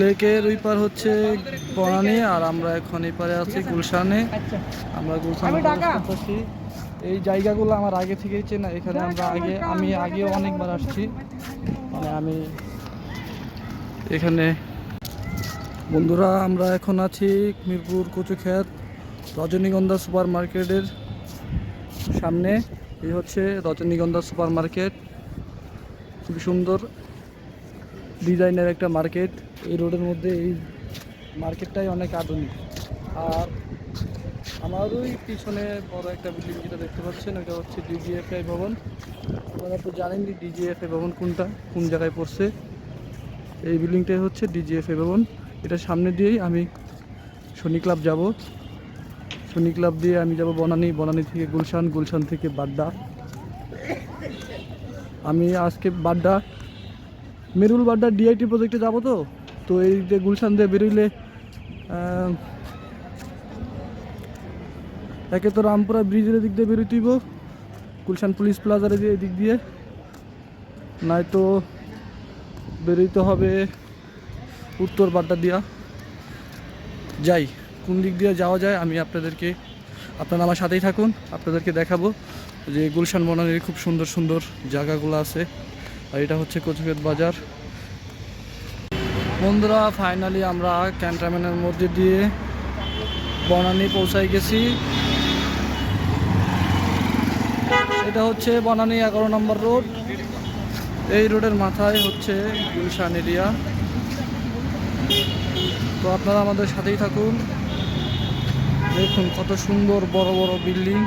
লেকের ওই পার হচ্ছে বনানি আর আমরা এখন এই পারে আছি গুলশানে। আমরা গুলশানে করতেছি। এই জায়গাগুলো আমার আগে থেকেই চেনা এখানে আমরা আগে আমি আগেও অনেকবার আসছি। মানে আমি এখানে বন্ধুরা আমরা এখন আছি মিরপুর কচুখ্যাত রজনীগন্ধা সুপার মার্কেটের সামনে। এই হচ্ছে রজনীগন্ধা সুপার মার্কেট খুবই সুন্দর ডিজাইনের একটা মার্কেট। এই রোডের মধ্যে এই মার্কেটটাই অনেক আধুনিক। আর আমার ওই পিছনে বড় একটা বিল্ডিং যেটা দেখতে পাচ্ছেন ওটা হচ্ছে ডিজিএফআই ভবন। আপনারা তো জানেন জানেনই ডিজিএফআই ভবন কোনটা, কোন জায়গায় পড়ছে। এই বিল্ডিংটাই হচ্ছে ডিজিএফআই ভবন। এটা সামনে দিয়েই আমি শনি ক্লাব যাব। শনি ক্লাব দিয়ে আমি যাব বনানী বনানী থেকে গুলশান গুলশান থেকে বাড্ডা। আমি আজকে বাড্ডা, মেরুল বাড্ডা ডিআইটি প্রজেক্টে যাব তো? তো এই যে গুলশান দিয়ে বেরোইলে একে তো রামপুরা ব্রিজের দিক দিয়ে বেরোইতেইব, গুলশান পুলিশ প্লাজার দিয়ে দিক দিয়ে। নয়তো বেরোইতে হবে উত্তর বাড্ডা দিয়া। যাই, কোন দিক দিয়ে যাওয়া যায় আমি আপনাদেরকে, আপনারা আমার সাথেই থাকুন, আপনাদেরকে দেখাবো যে গুলশান বনানীর খুব সুন্দর সুন্দর জায়গাগুলো আছে। আর এটা হচ্ছে কচুক্ষেত বাজার। বন্ধুরা ফাইনালি আমরা ক্যান্টনমেন্টের মধ্যে দিয়ে বনানী পৌঁছাই গেছি। এটা হচ্ছে বনানী এগারো নম্বর রোড। এই রোডের মাথায় হচ্ছে গুলশান এরিয়া। তো আপনারা আমাদের সাথেই থাকুন। দেখুন কত সুন্দর বড় বড় বিল্ডিং।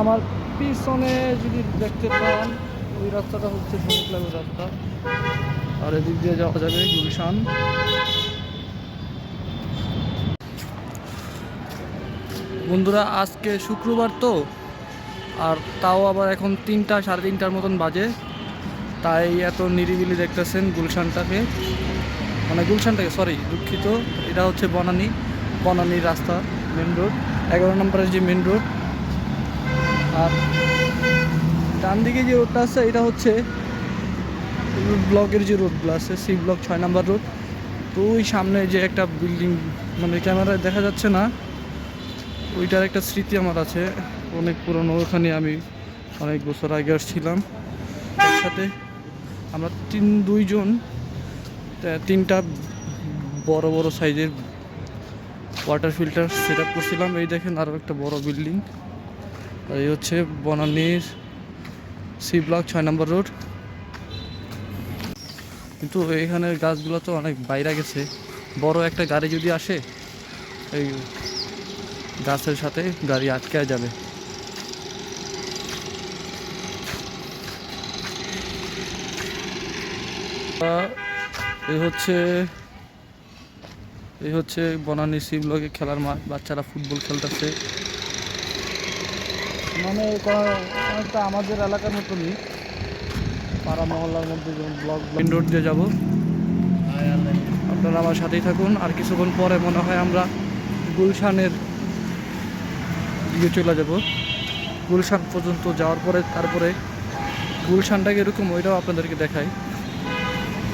আমার পিছনে যদি দেখতে পান, ওই রাস্তাটা হচ্ছে সমুদ্রের রাস্তা। আর এদিক দিয়ে যাওয়া যাবে গুলশান। বন্ধুরা, আজকে শুক্রবার তো, আর তাও আবার এখন তিনটা, সাড়ে তিনটার মতন বাজে। তাই এত নিরিবিলি দেখতেছেন গুলশানটাকে। মানে গুলশানটাকে সরি দুঃখিত। এটা হচ্ছে বনানী বনানীর রাস্তা মেন রোড এগারো নম্বরের যে মেন রোড আর ডান দিকে যে রোডটা আছে, এটা হচ্ছে ব্লকের যে রোডগুলো আছে সি ব্লক ছয় নাম্বার রোড। তো ওই সামনে যে একটা বিল্ডিং মানে ক্যামেরায় দেখা যাচ্ছে না, ওইটার একটা স্মৃতি আমার আছে। অনেক পুরনো, ওখানে আমি অনেক বছর আগে আসছিলাম। একসাথে আমরা তিন, দুইজন তিনটা বড় বড় সাইজের ওয়াটার ফিল্টার সেট আপ করছিলাম। এই দেখেন আরও একটা বড় বিল্ডিং। এই হচ্ছে বনানীর সি ব্লক ছয় নম্বর রোড কিন্তু এখানের গাছগুলো তো অনেক বাইরে গেছে। বড় একটা গাড়ি যদি আসে, এই গাছের সাথে গাড়ি আটকে যাবে। এই হচ্ছে এই হচ্ছে বনানী সি ব্লকে খেলার মাঠ বাচ্চারা ফুটবল খেলতেছে। মানে আমাদের এলাকার মতনই। পাড়া মহল্লার মধ্যে ব্লক মেন রোড দিয়ে যাব। আপনারা আমার সাথেই থাকুন। আর কিছুক্ষণ পরে মনে হয় আমরা গুলশানের দিকে চলে যাব। গুলশান পর্যন্ত যাওয়ার পরে, তারপরে গুলশানটাকে এরকম ওইটাও আপনাদেরকে দেখাই।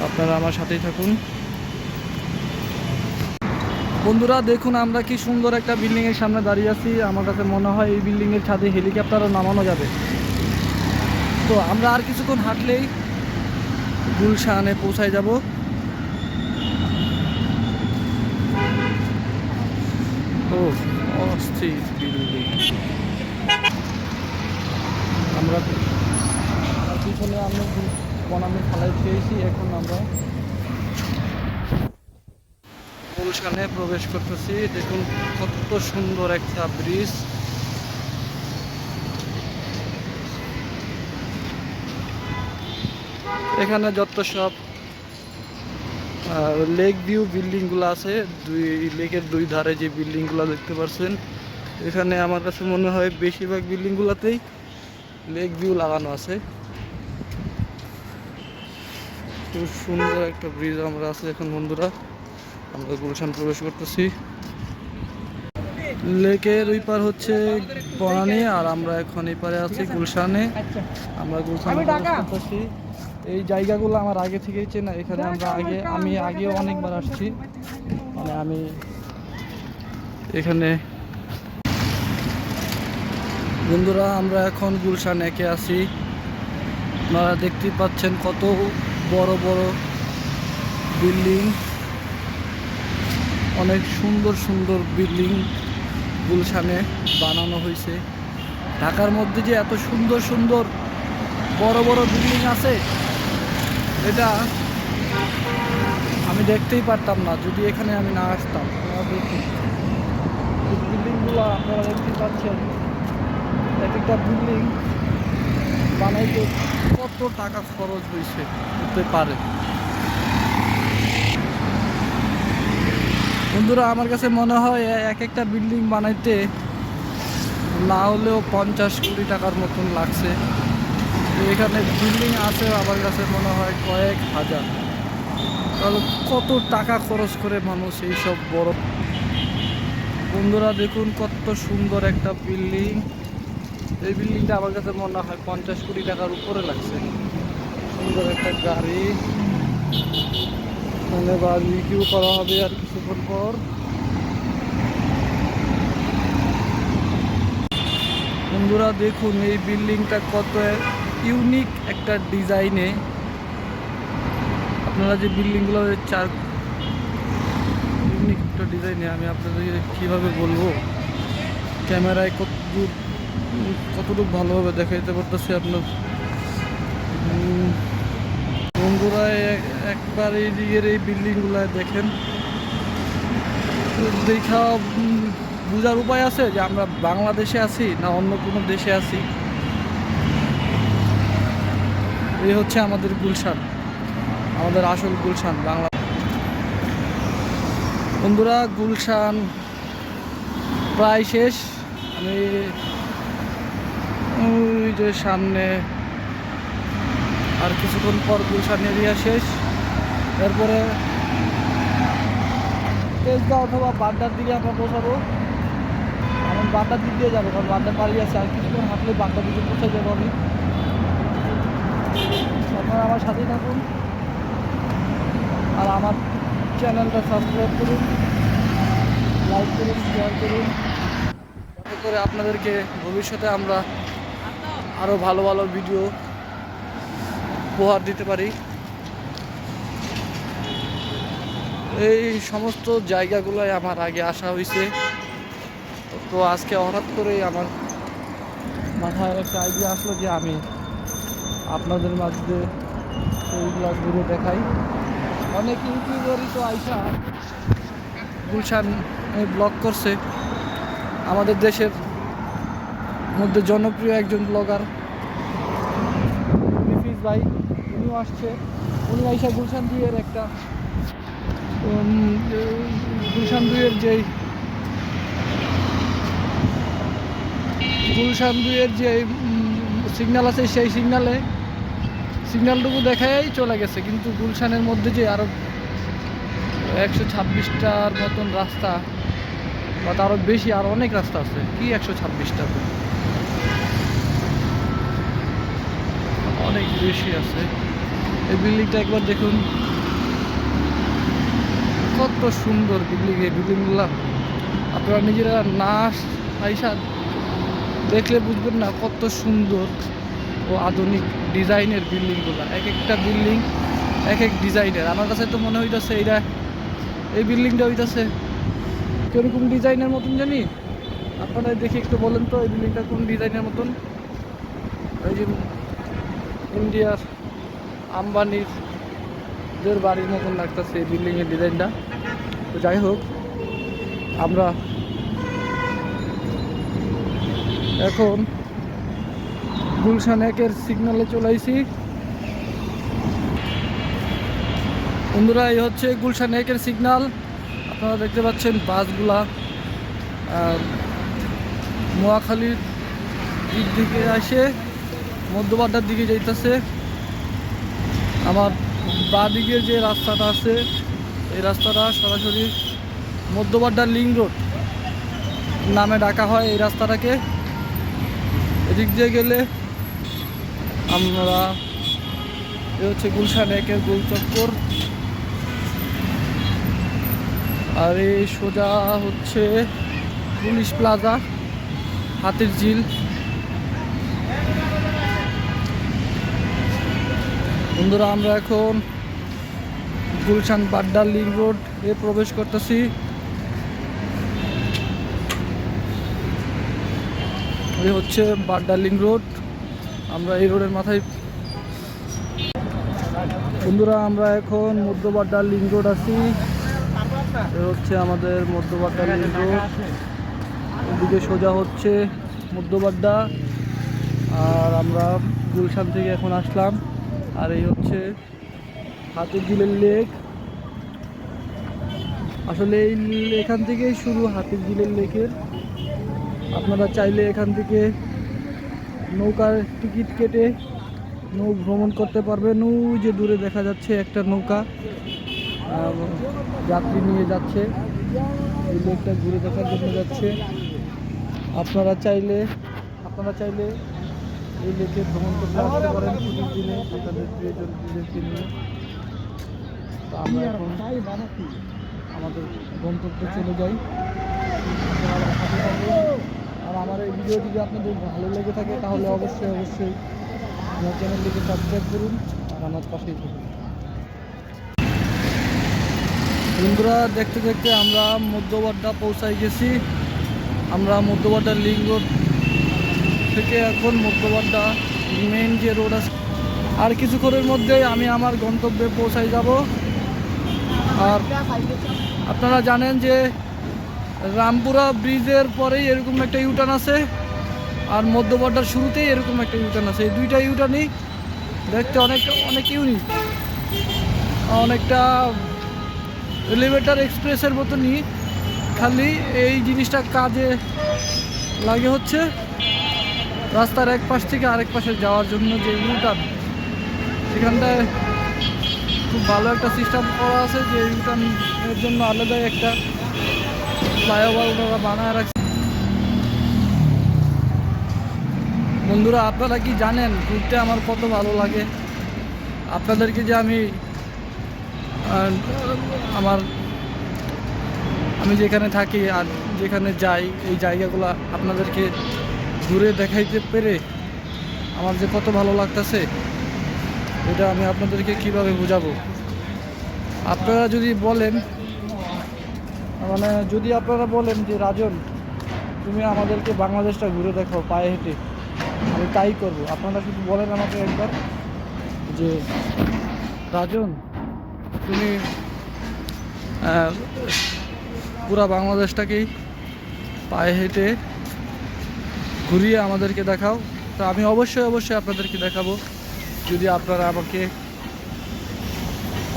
আপনারা আমার সাথেই থাকুন। বন্ধুরা, দেখুন আমরা কি সুন্দর একটা বিল্ডিং এর সামনে দাঁড়িয়ে আছি। আমার কাছে মনে হয় এই বিল্ডিং এর ছাদে হেলিকপ্টারও নামানো যাবে। তো আমরা আর কিছুক্ষণ হাঁটলেই গুলশানে পৌঁছায় যাব। ও আমরা পিছনে আমরা বনামে খালাই খেয়েছি, এখন আমরা গুলশানে প্রবেশ করতেছি। দেখুন, কত সুন্দর একটা ব্রিজ। এখানে যত সব লেক ভিউ বিল্ডিংগুলো আছে, দুই লেকের দুই ধারে যে বিল্ডিংগুলো দেখতে পাচ্ছেন এখানে আমার কাছে মনে হয় বেশিরভাগ বিল্ডিংগুলোতেই লেক ভিউ লাগানো আছে। খুব সুন্দর একটা ব্রিজ আমরা আছে এখন বন্ধুরা, আমরা গুলশান প্রবেশ করতেছি। লেকের ওই পার হচ্ছে বনানী, আর আমরা এখন এই পারে আছি গুলশানে। আমরা গুলশানে প্রবেশ করতেছি। এই জায়গাগুলো আমার আগে থেকেই চেনা। এখানে আমরা আগে আমি আগেও অনেকবার আসছি। মানে আমি এখানে বন্ধুরা আমরা এখন গুলশান একে আছি। আপনারা দেখতেই পাচ্ছেন কত বড় বড় বিল্ডিং। অনেক সুন্দর সুন্দর বিল্ডিং গুলশানে বানানো হয়েছে। ঢাকার মধ্যে যে এত সুন্দর সুন্দর বড় বড় বিল্ডিং আছে এটা আমি দেখতেই পারতাম না, যদি এখানে আমি না আসতাম। বিল্ডিংগুলো আপনারা দেখতেই পাচ্ছেন। এক একটা বিল্ডিং বানাইতে কত টাকা খরচ হয়েছে হতে পারে। বন্ধুরা, আমার কাছে মনে হয় এক একটা বিল্ডিং বানাইতে না হলেও পঞ্চাশ কোটি টাকার মতন লাগছে। এখানে বিল্ডিং আছে, আমার কাছে মনে হয় কয়েক হাজার। তাহলে কত টাকা খরচ করে মানুষ এইসব বড় বন্ধুরা দেখুন কত সুন্দর একটা বিল্ডিং এই বিল্ডিংটা আমার কাছে মনে হয় পঞ্চাশ কোটি টাকার উপরে লাগছে। সুন্দর একটা গাড়ি। মানে বারবিকিউ করা হবে আর কিছুক্ষণ পর। বন্ধুরা দেখুন এই বিল্ডিংটা কত ইউনিক একটা ডিজাইনে আপনারা যে বিল্ডিংগুলো চার ইউনিক একটা ডিজাইনে আমি আপনাদেরকে কীভাবে বলব? ক্যামেরায় কত দূর, কতটুকু ভালোভাবে দেখাইতে পারতেছি আপনার? বন্ধুরা একবার এই দিকের এই বিল্ডিংগুলো দেখেন। দেখা বোঝার উপায় আছে যে আমরা বাংলাদেশে আছি না অন্য কোনো দেশে আছি? এই হচ্ছে আমাদের গুলশান, আমাদের আসল গুলশান, বাংলা। বন্ধুরা, গুলশান প্রায় শেষ। আমি ওই যে সামনে আর কিছুক্ষণ পর গুলশান এরিয়া শেষ। এরপরে তেজগাঁ অথবা বাড্ডার দিকে আমরা পৌঁছাবো। আমি বাড্ডার দিক দিয়ে যাব, কারণ বাড্ডার পাড়ি আছে। আর কিছুক্ষণ হাঁটলে বাড্ডার দিকে পৌঁছে যাব আমি। আপনারা আমার সাথেই থাকুন। আর আমার চ্যানেলটা সাবস্ক্রাইব করুন লাইক করুন শেয়ার করুন। যাতে করে আপনাদেরকে ভবিষ্যতে আমরা আরও ভালো ভালো ভিডিও উপহার দিতে পারি। এই সমস্ত জায়গাগুলোয় আমার আগে আসা হয়েছে। তো আজকে হঠাৎ করেই আমার মাথায় একটা আইডিয়া আসলো যে আমি আপনাদের মাঝে সেইগুলো ঘুরে দেখাই। অনেক ইউটিউবারই তো আইসা গুলশান ব্লগ করছে। আমাদের দেশের মধ্যে জনপ্রিয় একজন ব্লগার নিফিস ভাই, উনিও আসছে। উনি আইসা গুলশান দুইয়ের একটা গুলশান দুইয়ের যেই গুলশান দুইয়ের যে সিগন্যাল আছে, সেই সিগন্যালে সিগন্যালটুকু দেখাই চলে গেছে, কিন্তু গুলশানের মধ্যে যে আরও একশো ছাব্বিশটার মতন রাস্তা, বা তারও বেশি, আর অনেক রাস্তা আছে। কি একশো ছাব্বিশটা অনেক বেশি আছে। এই বিল্ডিংটা একবার দেখুন। কত সুন্দর বিল্ডিং এই বিল্ডিংগুলো। আপনারা নিজেরা না আইসা দেখলে বুঝবেন না কত সুন্দর। ও আধুনিক ডিজাইনের বিল্ডিংগুলো, এক একটা বিল্ডিং এক এক ডিজাইনের। আমার কাছে তো মনে হইতেছে এইটা এই বিল্ডিংটা হইতেছে কীরকম ডিজাইনের মতন জানি? আপনারা দেখি একটু বলেন তো, এই বিল্ডিংটা কোন ডিজাইনের মতন? ওই যে ইন্ডিয়ার আম্বানির দের বাড়ির মতন লাগতেছে এই বিল্ডিংয়ের ডিজাইনটা। তো যাই হোক, আমরা এখন গুলশান একের সিগনালে চলে বন্ধুরা, এই হচ্ছে গুলশান একের সিগনাল আপনারা দেখতে পাচ্ছেন বাসগুলা। আর নোয়াখালীর দিক দিকে আসে, মধ্যবাড্ডার দিকে যাইতেছে। আমার দিকের যে রাস্তাটা আছে, এই রাস্তাটা সরাসরি মধ্যবাড্ডার লিং রোড নামে ডাকা হয় এই রাস্তাটাকে। এদিক দিয়ে গেলে আমরা এ হচ্ছে গুলশান একের গোল চক্কর। আর এই সোজা হচ্ছে পুলিশ প্লাজা, হাতির ঝিল। বন্ধুরা, আমরা এখন গুলশান বাড্ডা লিং রোড এ প্রবেশ করতেছি। হচ্ছে বাড্ডা লিং রোড। আমরা এই রোডের মাথায় বন্ধুরা, আমরা এখন মধ্যবাড্ডা লিঙ্ক রোড আছি। হচ্ছে আমাদের মধ্যবাড্ডা লিঙ্ক রোড। এদিকে সোজা হচ্ছে মধ্যবাড্ডা আর আমরা গুলশান থেকে এখন আসলাম। আর এই হচ্ছে হাতির ঝিলের লেক। আসলে এই এখান থেকেই শুরু হাতির ঝিলের লেকের। আপনারা চাইলে এখান থেকে নৌকার টিকিট কেটে নৌ ভ্রমণ করতে পারবে। নৌ যে দূরে দেখা যাচ্ছে একটা নৌকা যাত্রী নিয়ে যাচ্ছে। এই লেকটা ঘুরে দেখার জন্য যাচ্ছে। আপনারা চাইলে আপনারা চাইলে এই লেকে ভ্রমণ করতে আসতে পারেন ছুটির দিনে আপনাদের প্রিয়জনদেরকে নিয়ে। তো আমরা আমাদের গন্তব্যে চলে যাই। আর আমার এই ভিডিও যদি আপনাদের ভালো লেগে থাকে, তাহলে অবশ্যই অবশ্যই আমার চ্যানেলটিকে সাবস্ক্রাইব করুন আর আমার পাশেই থাকুন। বন্ধুরা, দেখতে দেখতে আমরা মধ্যবাড্ডা পৌঁছাই গেছি। আমরা মধ্যবাড্ডা লিঙ্ক রোড থেকে এখন মধ্যবাড্ডা মেন যে রোড আছে, আর কিছুক্ষণের মধ্যেই আমি আমার গন্তব্যে পৌঁছাই যাব। আর আপনারা জানেন যে রামপুরা ব্রিজের পরেই এরকম একটা ইউটার্ন আছে আর মধ্যবাড্ডার শুরুতেই এরকম একটা ইউটার্ন আছে। এই দুইটা ইউটার্নই দেখতে অনেক অনেক ইউনিক অনেকটা এলিভেটার এক্সপ্রেসের মতনই। খালি এই জিনিসটা কাজে লাগে হচ্ছে রাস্তার এক পাশ থেকে আরেক পাশে যাওয়ার জন্য যে ইউটার্ন সেখানটায় খুব ভালো একটা সিস্টেম করা আছে যে ইউটার্নের জন্য আলাদাই একটা ফ্লাইওভার বানায় রাখছে। বন্ধুরা, আপনারা কি জানেন ঘুরতে আমার কত ভালো লাগে? আপনাদেরকে যে আমি আমার, আমি যেখানে থাকি আর যেখানে যাই, এই জায়গাগুলো আপনাদেরকে ঘুরে দেখাইতে পেরে আমার যে কত ভালো লাগতেছে, এটা আমি আপনাদেরকে কীভাবে বোঝাবো? আপনারা যদি বলেন মানে যদি আপনারা বলেন যে, রাজন, তুমি আমাদেরকে বাংলাদেশটা ঘুরে দেখো, পায়ে হেঁটে, আমি তাই করব। আপনারা শুধু বলেন আমাকে একবার যে, রাজন, তুমি পুরা বাংলাদেশটাকেই পায়ে হেঁটে ঘুরিয়ে আমাদেরকে দেখাও। তো আমি অবশ্যই অবশ্যই আপনাদেরকে দেখাবো। যদি আপনারা আমাকে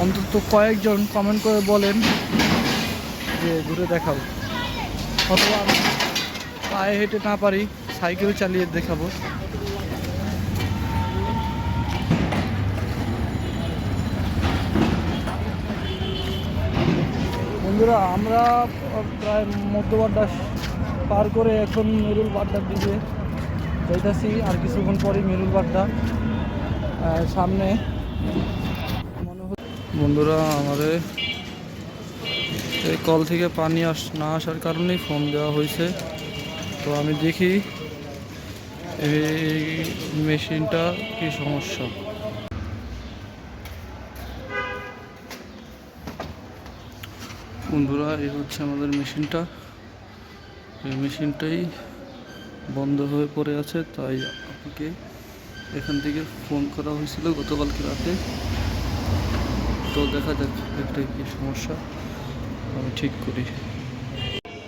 অন্তত কয়েকজন কমেন্ট করে বলেন যে ঘুরে দেখাও অথবা পায়ে হেঁটে না পারি, সাইকেল চালিয়ে দেখাবো। বন্ধুরা, আমরা প্রায় মধ্যবাড্ডা পার করে এখন মেরুল বাড্ডার দিকে যাইতাছি। আর কিছুক্ষণ পরেই মেরুল বাড্ডা সামনে। মনে বন্ধুরা, আমাদের এই কল থেকে পানি আস, না আসার কারণেই ফোন দেওয়া হয়েছে। তো আমি দেখি এই মেশিনটা কি সমস্যা। বন্ধুরা, এই হচ্ছে আমাদের মেশিনটা। এই মেশিনটাই বন্ধ হয়ে পড়ে আছে, তাই আপনাকে এখান থেকে ফোন করা হয়েছিল গতকালকে রাতে। তো দেখা যাক একটা কি সমস্যা। আমি ঠিক করি।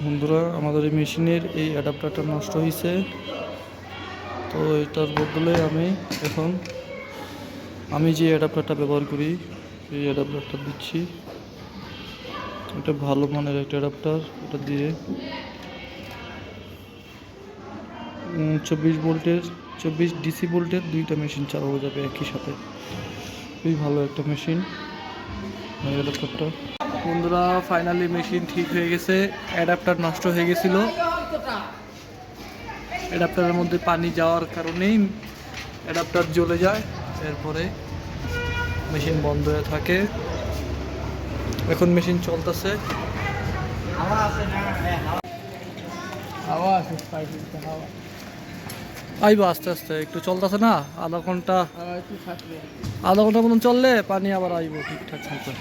বন্ধুরা, আমাদের এই মেশিনের এই অ্যাডাপ্টারটা নষ্ট হয়েছে তো এটার বদলে আমি এখন আমি যে অ্যাডাপ্টারটা ব্যবহার করি, এই অ্যাডাপ্টারটা দিচ্ছি। এটা ভালো মানের একটা অ্যাডাপ্টার, এটা দিয়ে চব্বিশ ভোল্টের, চব্বিশ ডিসি ভোল্টের দুইটা মেশিন চালানো যাবে একই সাথে। খুবই ভালো একটা মেশিন অ্যাডাপ্টারটা। বন্ধুরা ফাইনালি মেশিন ঠিক হয়ে গেছে অ্যাডাপ্টার নষ্ট হয়ে গেছিল। অ্যাডাপ্টারের মধ্যে পানি যাওয়ার কারণেই অ্যাডাপ্টার জ্বলে যায়। এরপরে মেশিন বন্ধ হয়ে থাকে। এখন মেশিন চলতেছে। আইবো আস্তে আস্তে। একটু চলতেছে না? আধা ঘণ্টা আধা ঘণ্টা মতন চললে পানি আবার আইবো ঠিকঠাক মতো।